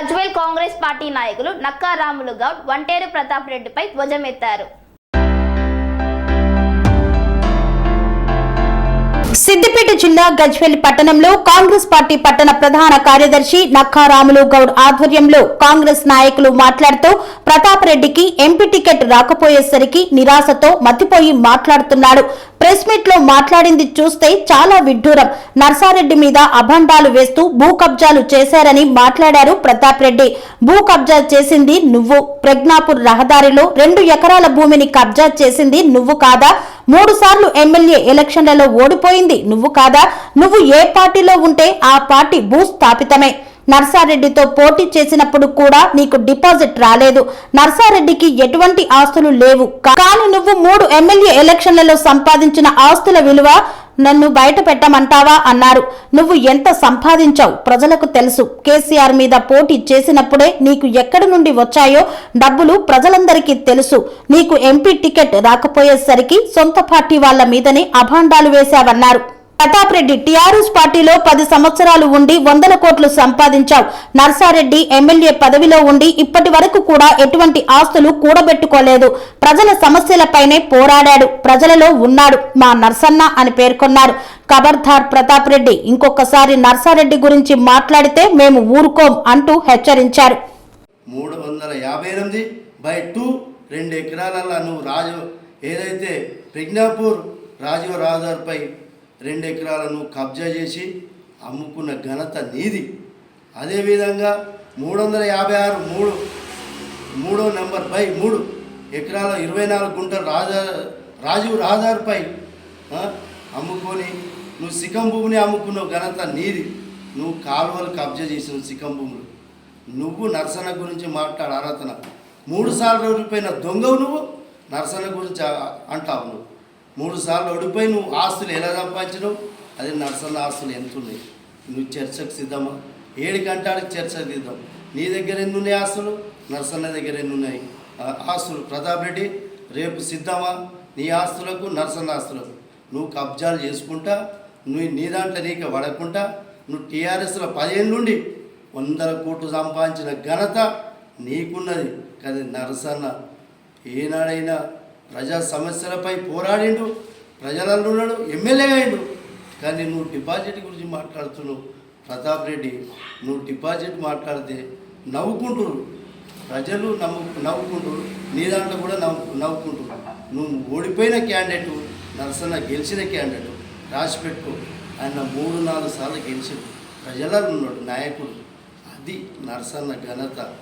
Gajwel Congress party నాయకులు నక్కారాములు గౌడ్ వంటేరు ప్రతాప్ రెడ్డిపై ధ్వజమెత్తారు. సిద్దిపేట జిల్లా గజ్వేల్ పట్టణంలో కాంగ్రెస్ పార్టీ పట్టణ ప్రధాన కార్యదర్శి నక్కా రాములు గౌడ్ ఆధ్వర్యంలో కాంగ్రెస్ నాయకులు మాట్లాడుతూ ప్రతాప్ రెడ్డికి ఎంపీ టికెట్ రాకపోయేసరికి నిరాశతో మతిపోయి మాట్లాడుతున్నాడు. ప్రెస్ మీట్లో మాట్లాడింది చూస్తే చాలా విడ్డూరం. నర్సారెడ్డి మీద అభండాలు వేస్తూ భూ కబ్జాలు చేశారని మాట్లాడారు ప్రతాప్ రెడ్డి. భూ కబ్జా చేసింది నువ్వు. ప్రజ్ఞాపూర్ రహదారిలో రెండు ఎకరాల భూమిని కబ్జా చేసింది నువ్వు కాదా? మూడు సార్లు ఎమ్మెల్యే ఎలక్షన్లలో ఓడిపోయింది. నువ్వు కాదా? నువ్వు ఏ పార్టీలో ఉంటే ఆ పార్టీ భూస్థాపితమే. నర్సారెడ్డితో పోటీ చేసినప్పుడు కూడా నీకు డిపాజిట్ రాలేదు. నర్సారెడ్డికి ఎటువంటి ఆస్తులు లేవు. కానీ నువ్వు మూడు ఎమ్మెల్యే ఎలక్షన్లలో సంపాదించిన ఆస్తుల విలువ నన్ను బయట పెట్టమంటావా అన్నారు. నువ్వు ఎంత సంపాదించావు ప్రజలకు తెలుసు. కేసీఆర్ మీద పోటీ చేసినప్పుడే నీకు ఎక్కడి నుండి వచ్చాయో డబ్బులు ప్రజలందరికీ తెలుసు. నీకు ఎంపీ టికెట్ రాకపోయేసరికి సొంత పార్టీ వాళ్ళ మీదనే అభాండాలు వేశావన్నారు. ప్రతాప్ రెడ్డి టీఆర్ఎస్ పార్టీలో పది సంవత్సరాలు ఉండి వందల కోట్లు సంపాదించావు. నర్సారెడ్డి ఎమ్మెల్యే పదవిలో ఉండి ఇప్పటి వరకు కూడా ఎటువంటి ఆస్తులు కూడబెట్టుకోలేదు. ప్రజల సమస్యలపైనే పోరాడాడు. ప్రజలలో ఉన్నాడు మా నర్సన్న అని పేర్కొన్నారు. ఖబర్దార్ ప్రతాప్ రెడ్డి ఇంకొకసారి నర్సారెడ్డి గురించి మాట్లాడితే మేము ఊరుకోం అంటూ హెచ్చరించారు. మూడు వందల యాభై ఎనిమిది బై టూ రెండు ఎకరాలలో నువ్వు రాజు ఏదైతే ప్రజ్ఞాపూర్ రాజీవ్ రహదారిపై రెండు ఎకరాలను కబ్జా చేసి అమ్ముకున్న ఘనత నీది. అదేవిధంగా మూడు వందల యాభై ఆరు మూడు మూడో నెంబర్ పై మూడు ఎకరాల ఇరవై నాలుగు గుంటల రాజా రాజీవ్ రహదారిపై అమ్ముకొని నువ్వు సికం భూమిని అమ్ముకున్న ఘనత నీది. నువ్వు కాలువలు కబ్జా చేసిన సికం భూములు. నువ్వు నరసన గురించి మాట్లాడు ఆరాధన. మూడు సార్లు ఓడిపోయిన దొంగవు నువ్వు నరసన గురించి అంటావు నువ్వు. మూడు సార్లు ఓడిపోయి నువ్వు ఆస్తులు ఎలా సంపాదించడం అదే నర్సన్న ఆస్తులు ఎంత ఉన్నాయి నువ్వు చర్చకు సిద్ధమా? ఏడు గంటలకు చర్చకు సిద్ధం. నీ దగ్గర ఎన్ని ఉన్నాయి ఆస్తులు? నర్సన్న దగ్గర ఎన్ని ఉన్నాయి ఆ ఆస్తులు ప్రతాప్ రెడ్డి రేపు సిద్ధమా? నీ ఆస్తులకు నర్సన్న ఆస్తులకు. నువ్వు కబ్జాలు చేసుకుంటా నువ్వు నీ దాంట్లో నీకు పడకుండా నువ్వు టీఆర్ఎస్లో పదిహేను నుండి వందల కోట్లు సంపాదించిన ఘనత నీకున్నది. కానీ నరసన్న ఏనాడైనా ప్రజా సమస్యలపై పోరాడిండు ప్రజలలో ఉన్నాడు ఎమ్మెల్యేగా అయిండు కానీ నువ్వు డిపాజిట్ గురించి మాట్లాడుతున్నావు. ప్రతాప్ రెడ్డి నువ్వు డిపాజిట్ మాట్లాడితే నవ్వుకుంటురు. ప్రజలు నవ్వు నవ్వుకుంటురు. నీ దాంట్లో కూడా నవ్వు నవ్వుకుంటురు. నువ్వు ఓడిపోయిన క్యాండిడేట్ నరసన్న గెలిచిన క్యాండిడేట్. రాసి పెట్టుకో. ఆయన మూడు నాలుగు సార్లు గెలిచాడు. ప్రజలలో ఉన్నాడు నాయకుడు. అది నరసన్న ఘనత.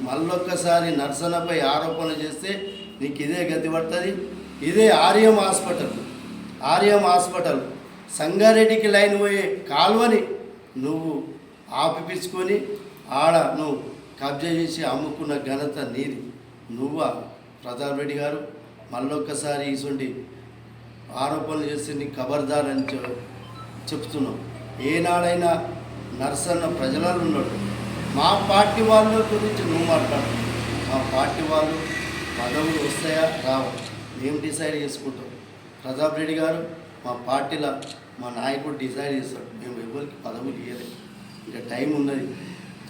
మళ్ళొక్కసారి నరసన్నపై ఆరోపణ చేస్తే నీకు ఇదే గతి పడుతుంది? ఇదే ఆర్యం హాస్పిటల్. ఆర్యం హాస్పిటల్. సంగారెడ్డికి లైన్ పోయే కాల్వని నువ్వు ఆపిపించుకొని ఆడ నువ్వు కబ్జా చేసి అమ్ముకున్న ఘనత నీది. నువ్వా ప్రతాప్ రెడ్డి గారు? మళ్ళొక్కసారి ఇటువంటి ఆరోపణలు చేస్తే నీ ఖబర్దార్ అని చెప్తున్నావు చెప్తున్నాం. ఏనాడైనా నర్సన్న ప్రజలలో ఉన్నాడు. మా పార్టీ వాళ్ళ గురించి నువ్వు మాట్లాడు. మా పార్టీ వాళ్ళు పదవులు వస్తాయా? రావు. మేము డిసైడ్ చేసుకుంటాం? ప్రతాప్ రెడ్డి గారు మా పార్టీలో మా నాయకుడు డిసైడ్ చేస్తాడు. మేము ఎవరికి పదవులు ఇవ్వలేదు ఇంకా టైం ఉన్నది.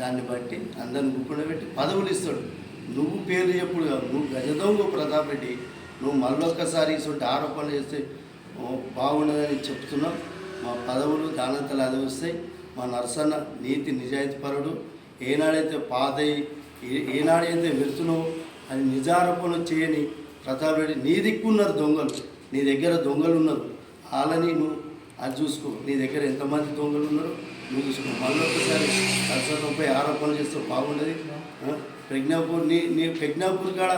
దాన్ని బట్టి అందరిని కూర్చోబెట్టి పదవులు ఇస్తాడు. నువ్వు పేరు చెప్పుడు కాదు. నువ్వు గజదొంగ ప్రతాప్ రెడ్డి. నువ్వు మళ్ళొక్కసారి ఇటువంటి ఆరోపణలు చేస్తే బాగుండదని చెప్తున్నావు మా పదవులు దానంతలు అది వస్తాయి. మా నరసన్న నీతి నిజాయితీపరుడు. ఏనాడైతే పాతయి ఏ- ఏనాడైతే వెళ్తున్నావో అది నిజారోపణలు చేయని ప్రతాప్ రెడ్డి నీ దిక్కున్నారు దొంగలు నీ దగ్గర దొంగలు ఉన్నారు వాళ్ళని నువ్వు అది చూసుకో. నీ దగ్గర ఎంతమంది దొంగలు ఉన్నారో నువ్వు చూసుకో. మళ్ళీ ఒకసారి నరసన్నపై ఆరోపణలు చేస్తే బాగుండదు. ప్రజ్ఞాపూర్ నీ నీ ప్రజ్ఞాపూర్ కాడ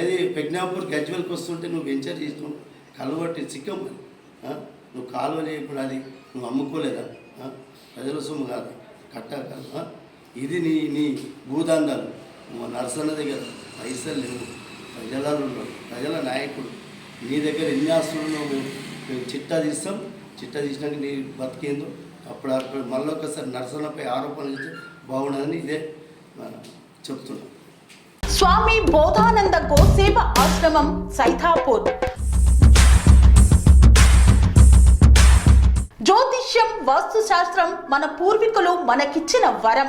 ఏది? ప్రజ్ఞాపూర్ గజ్వెల్కి వస్తుంటే నువ్వు వెంచర్ చేస్తావు కలవట్టి చిక్కం నువ్వు కాలువ ఇప్పుడు అది నువ్వు అమ్ముకోలేదా? ప్రజల సొమ్ము కాదు. కట్ట కాదు. ఇది నీ నీ భూదండాలు. నరసన్న దగ్గర పైసలు లేవు. ప్రజలలో ప్రజల నాయకుడు. నీ దగ్గర ఎన్ని ఆస్తులు మేము చిట్టా తీస్తాం. చిట్టా తీసినాక నీ బతికేందో అప్పుడు అప్పుడు మళ్ళీ ఒకసారి నరసన్నపై ఆరోపణలు చేస్తే బాగుండదని ఇదే మన చెప్తున్నాం. స్వామి బోధానంద గోసేవ ఆశ్రమం సైథాపూర్ జ్యోతిష్యం వాస్తు శాస్త్రం మన పూర్వీకులు మనకిచ్చిన వరం.